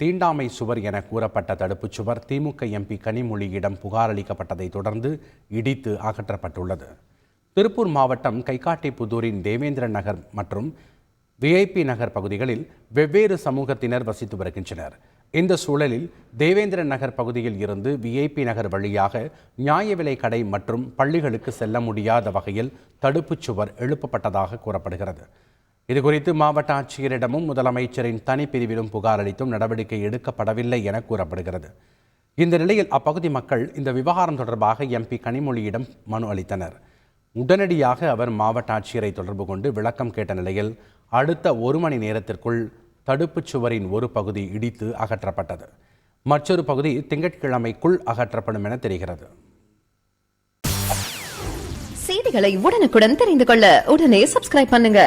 தீண்டாமை சுவர் என கூறப்பட்ட தடுப்புச் சுவர் திமுக எம்பி கனிமொழியிடம் புகார் அளிக்கப்பட்டதை தொடர்ந்து இடித்து அகற்றப்பட்டுள்ளது. திருப்பூர் மாவட்டம் கைகாட்டிப்புதூரின் தேவேந்திரன் நகர் மற்றும் விஐபி நகர் பகுதிகளில் வெவ்வேறு சமூகத்தினர் வசித்து வருகின்றனர். இந்த சூழலில் தேவேந்திரன் நகர் பகுதியில் இருந்து விஐபி நகர் வழியாக நியாய விலை கடை மற்றும் பள்ளிகளுக்கு செல்ல முடியாத வகையில் தடுப்புச் சுவர் எழுப்பப்பட்டதாக கூறப்படுகிறது. இதுகுறித்து மாவட்ட ஆட்சியரிடமும் முதலமைச்சரின் தனிப்பிரிவிலும் புகார் அளித்தும் நடவடிக்கை எடுக்கப்படவில்லை என கூறப்படுகிறது. இந்த நிலையில் அப்பகுதி மக்கள் இந்த விவகாரம் தொடர்பாக எம்பி கனிமொழியிடம் மனு அளித்தனர். உடனடியாக அவர் மாவட்ட ஆட்சியரை தொடர்பு கொண்டு விளக்கம் கேட்ட நிலையில் அடுத்த ஒரு மணி நேரத்திற்குள் தடுப்புச் சுவரின் ஒரு பகுதி இடித்து அகற்றப்பட்டது. மற்றொரு பகுதி திங்கட்கிழமைக்குள் அகற்றப்படும் என தெரிகிறது. செய்திகளை உடனுக்குடன் தெரிந்து கொள்ள உடனே சப்ஸ்கிரைப் பண்ணுங்க.